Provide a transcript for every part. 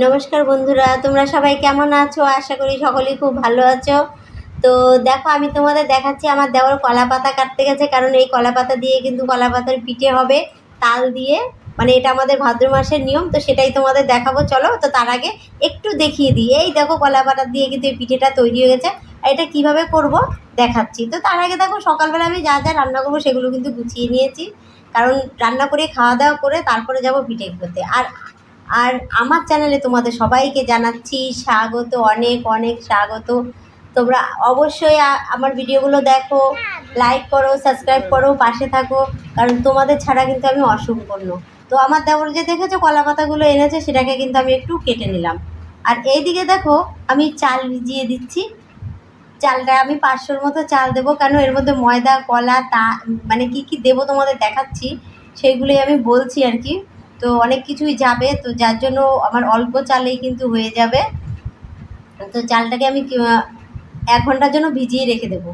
নমস্কার বন্ধুরা, তোমরা সবাই কেমন আছো? আশা করি সকলেই খুব ভালো আছো। তো দেখো, আমি তোমাদের দেখাচ্ছি আমার দেওয়ার কলা পাতা কাটতে গেছে, কারণ এই কলা পাতা দিয়ে কিন্তু কলা পাতার পিঠে হবে তাল দিয়ে। মানে এটা আমাদের ভাদ্র মাসের নিয়ম, তো সেটাই তোমাদের দেখাবো। চলো, তো তার আগে একটু দেখিয়ে দিই। এই দেখো কলা পাতা দিয়ে কিন্তু এই পিঠেটা তৈরি হয়ে গেছে। আর এটা কীভাবে করব দেখাচ্ছি। তো তার আগে দেখো, সকালবেলা আমি যা যা রান্না করব সেগুলো কিন্তু গুছিয়ে নিয়েছি। কারণ রান্না করে, খাওয়া দাওয়া করে তারপরে যাব পিঠে করতে। আর আর আমার চ্যানেলে তোমাদের সবাইকে জানাচ্ছি স্বাগত, অনেক অনেক স্বাগত। তোমরা অবশ্যই আমার ভিডিওগুলো দেখো লাইক করো সাবস্ক্রাইব করো, পাশে থাকো, কারণ তোমাদের ছাড়া কিন্তু আমি অসম্পূর্ণ। তো আমার দেবর যে দেখেছ কলা পাতাগুলো এনেছে, সেটাকে কিন্তু আমি একটু কেটে নিলাম। আর এইদিকে দেখো, আমি চাল ভিজিয়ে দিচ্ছি। চালটা আমি পাঁচশোর মতো চাল দেবো, কেন এর মধ্যে ময়দা, কলা, তা মানে কি কি দেবো তোমাদের দেখাচ্ছি সেইগুলোই আমি বলছি আর কি। তো অনেক কিছুই যাবে, তো যার জন্য আমার অল্প চালেই কিন্তু হয়ে যাবে। তো চালটাকে আমি এক ঘণ্টার জন্য ভিজিয়ে রেখে দেবো।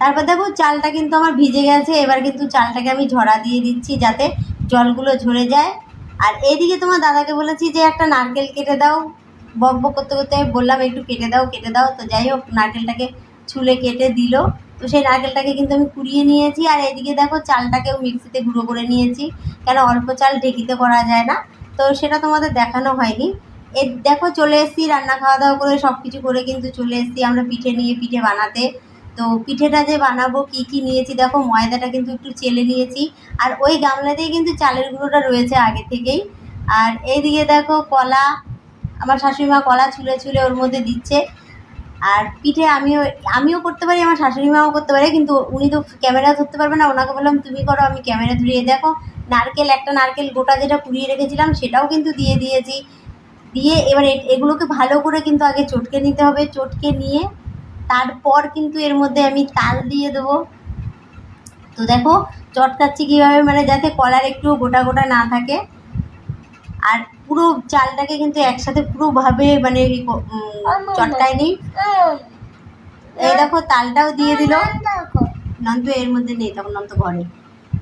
তারপর দেখো চালটা কিন্তু আমার ভিজে গেছে, এবার কিন্তু চালটাকে আমি ঝরা দিয়ে দিচ্ছি যাতে জলগুলো ঝরে যায়। আর এদিকে তোমার দাদাকে বলেছি যে একটা নারকেল কেটে দাও। বক করতে করতে আমি বললাম, একটু কেটে দাও কেটে দাও। তো যাই হোক, নারকেলটাকে ছুলে কেটে দিল। তো সেই নারকেলটাকে কিন্তু আমি কুড়িয়ে নিয়েছি, আর এদিকে দেখো চালটাকেও মিক্সিতে গুঁড়ো করে নিয়েছি। কেন অল্প চাল ঢেকিতে করা যায় না? তো সেটা তোমাদের দেখানো হয়নি। এ দেখো চলে এসেছি, রান্না খাওয়া দাওয়া করে সব কিছু করে কিন্তু চলে এসেছি আমরা পিঠে নিয়ে পিঠে বানাতে। তো পিঠেটা যে বানাবো, কি কি নিয়েছি দেখো, ময়দাটা কিন্তু একটু চেলে নিয়েছি। আর ওই গামলাতেই কিন্তু চালের গুঁড়োটা রয়েছে আগে থেকেই। আর এইদিকে দেখো কলা, আমার শাশুড়ি মা কলা ছুলে ছুলে ওর মধ্যে দিচ্ছে। আর পিঠে আমিও আমিও করতে পারি, আমার শাশুড়ি মাও করতে পারে, কিন্তু উনি তো ক্যামেরা ধরতে পারবে না, ওনাকে বললাম, তুমি করো, আমি ক্যামেরা ধরিয়ে দেখো। নারকেল, একটা নারকেল গোটা যেটা কুড়িয়ে রেখেছিলাম, সেটাও কিন্তু দিয়ে দিয়েছি। দিয়ে এবার এগুলোকে ভালো করে কিন্তু আগে চটকে নিতে হবে, চটকে নিয়ে তারপর কিন্তু এর মধ্যে আমি তাল দিয়ে দেবো। তো দেখো, চটকাচ্ছি কীভাবে মানে যাতে কলার একটু গোটা গোটা না থাকে। আর পুরো চালটাকে কিন্তু একসাথে পুরোভাবে মানে চটকায় নিই এই দেখো তালটাও দিয়ে দিল। নন্ত এর মধ্যে নেই তখন নন্ত ঘরে।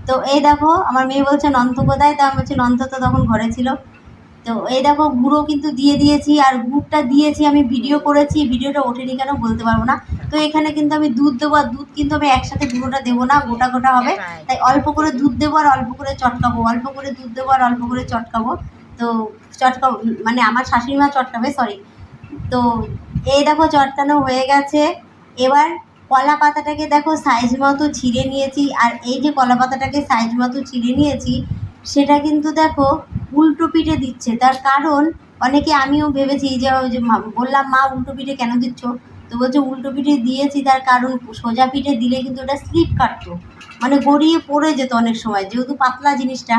তো এই দেখো আমার মেয়ে বলছে নন্ত কোথায়? তা আমি বলছি নন্ত তো তখন ঘরে ছিল। তো এই দেখো গুঁড়ো কিন্তু দিয়ে দিয়েছি আর গুড়টা দিয়েছি আমি ভিডিও করেছি। ভিডিওটা ওঠেনি কেন বলতে পারব না। তো এখানে কিন্তু আমি দুধ দেবো আর দুধ কিন্তু আমি একসাথে গুঁড়োটা দেবো না গোটা গোটা হবে। তাই অল্প করে দুধ দেবো আর অল্প করে চটকাবো অল্প করে দুধ দেবো আর অল্প করে চটকাবো। তো চটকাবো মানে আমার শাশুড়ি মা চটকাবে সরি তো এই দেখো চটকানো হয়ে গেছে। এবার কলা পাতাটাকে দেখো সাইজ মতো ছিঁড়ে নিয়েছি, আর এই যে কলা পাতাটাকে সাইজ মতো ছিঁড়ে নিয়েছি, সেটা কিন্তু দেখো উল্টো পিঠে দিচ্ছে। তার কারণ অনেকে আমিও ভেবেছি যে বললাম, মা, উল্টো পিঠে কেন দিচ্ছ? তো বলছে, উল্টো পিঠে দিয়েছি, তার কারণ সোজা পিঠে দিলে কিন্তু ওটা স্লিপ কাটতো। মানে গড়িয়ে পড়ে যেত অনেক সময়, যেহেতু পাতলা জিনিসটা।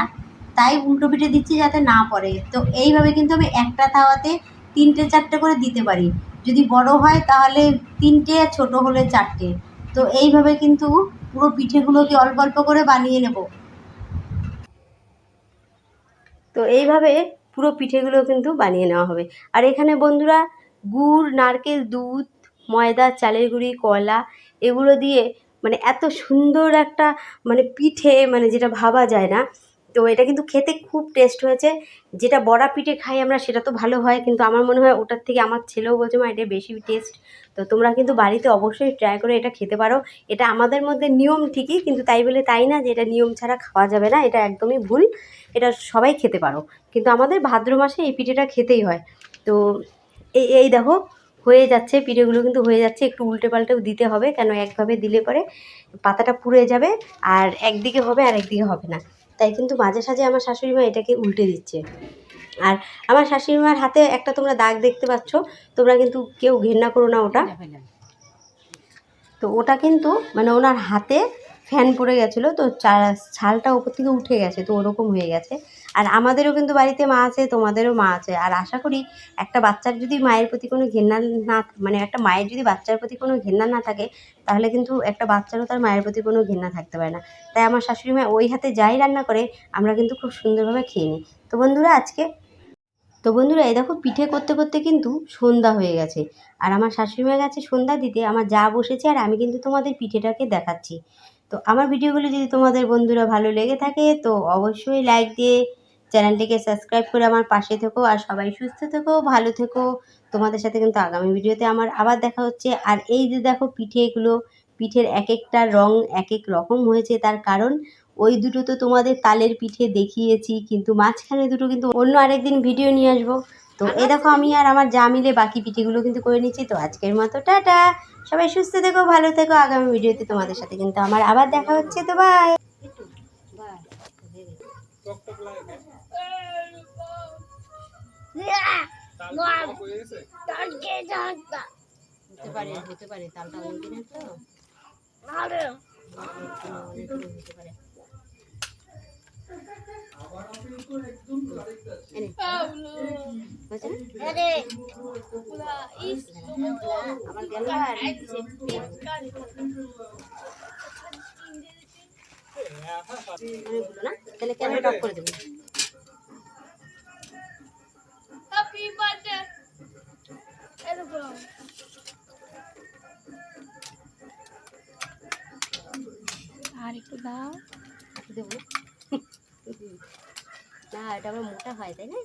তাই উল্টো পিঠে দিচ্ছি যাতে না পড়ে। তো এইভাবে কিন্তু আমি একটা তাওয়াতে তিনটে চারটে করে দিতে পারি। যদি বড় হয় তাহলে তিনটে ছোট হলে চারটে। তো এইভাবে কিন্তু পুরো পিঠেগুলোকে অল্প অল্প করে বানিয়ে নেব। তো এইভাবে পুরো পিঠেগুলো কিন্তু বানিয়ে নেওয়া হবে। আর এখানে বন্ধুরা গুড়, নারকেল, দুধ, ময়দা, চালের গুঁড়ি, কলা এগুলো দিয়ে মানে এত সুন্দর একটা মানে পিঠে মানে যেটা ভাবা যায় না তো এটা কিন্তু খেতে খুব টেস্ট হয়েছে। যেটা বড়া পিঠে খাই আমরা, সেটা তো ভালো হয়, কিন্তু আমার মনে হয় ওটার থেকে আমার ছেলেও বলছে, মা, এটা বেশি টেস্ট তো তোমরা কিন্তু বাড়িতে অবশ্যই ট্রাই করে এটা খেতে পারো। এটা আমাদের মধ্যে নিয়ম ঠিকই, কিন্তু তাই বলে তাই না যে এটা নিয়ম ছাড়া খাওয়া যাবে না, এটা একদমই ভুল। এটা সবাই খেতে পারো। কিন্তু আমাদের ভাদ্র মাসে এই পিঠেটা খেতেই হয়। তো এই এই দেখো, হয়ে যাচ্ছে, পিঠেগুলো কিন্তু হয়ে যাচ্ছে, একটু উল্টে পাল্টেও দিতে হবে, কেন একভাবে দিলে পরে পাতাটা পুড়ে যাবে, আর একদিকে হবে আর একদিকে হবে না। তাই কিন্তু মাঝে সাঝে আমার শাশুড়ি মা এটাকে উল্টে দিচ্ছে। আর আমার শাশুড়ি মার হাতে একটা তোমরা দাগ দেখতে পাচ্ছ তোমরা কিন্তু কেউ ঘেন্না করো না ওটা। তো ওটা কিন্তু মানে ওনার হাতে ফ্যান পড়ে গেছিল তো ছালটা ওপর থেকে উঠে গেছে তো ওরকম হয়ে গেছে। আর আমাদেরও কিন্তু বাড়িতে মা আছে, তোমাদেরও মা আছে। আর আশা করি একটা বাচ্চার যদি মায়ের প্রতি কোনো ঘেন্না না মানে একটা মায়ের যদি বাচ্চার প্রতি কোনো ঘেন্না না থাকে, তাহলে কিন্তু একটা বাচ্চারও তার মায়ের প্রতি কোনো ঘেন্না থাকতে পারে না। তাই আমার শাশুড়ি মা ওই হাতে যাই রান্না করে, আমরা কিন্তু খুব সুন্দরভাবে খেয়ে নিই। তো বন্ধুরা আজকে, তো বন্ধুরা এই দেখো পিঠে করতে করতে কিন্তু সন্ধ্যা হয়ে গেছে। আর আমার শাশুড়ি মায়ের কাছে সন্ধ্যা দিতে আমার যা বসেছে আর আমি কিন্তু তোমাদের পিঠেটাকে দেখাচ্ছি। তো আমার ভিডিওগুলো যদি তোমাদের বন্ধুরা ভালো লেগে থাকে, তো অবশ্যই লাইক দিয়ে চ্যানেলটিকে সাবস্ক্রাইব করে আমার পাশে থেকো আর সবাই সুস্থ থেকো, ভালো থেকো। তোমাদের সাথে কিন্তু আগামী ভিডিওতে আমার আবার দেখা হচ্ছে। আর এই যে দেখো পিঠেগুলো পিঠের এক একটা রং এক এক রকম হয়েছে। তার কারণ ওই দুটো তো তোমাদের তালের পিঠে দেখিয়েছি, কিন্তু মাঝখানে দুটো কিন্তু অন্য আরেকদিন ভিডিও নিয়ে আসব। তো এই দেখো আমি আর আমার যা মিলে বাকি পিঠেগুলো কিন্তু করে নিচ্ছি। তো আজকের মতো টাটা। সবাই সুস্থ থেকো, ভালো থেকো। আগামী ভিডিওতে তোমাদের সাথে কিন্তু আমার আবার দেখা হচ্ছে। তো বাই হতে পারে হতে পারে তালটা অনেক দিনের তো আর তাহলে কেন টপ করে দেবো? আর একটু দাও। দেবো। না এটা আবার মোটা হয় তাই না?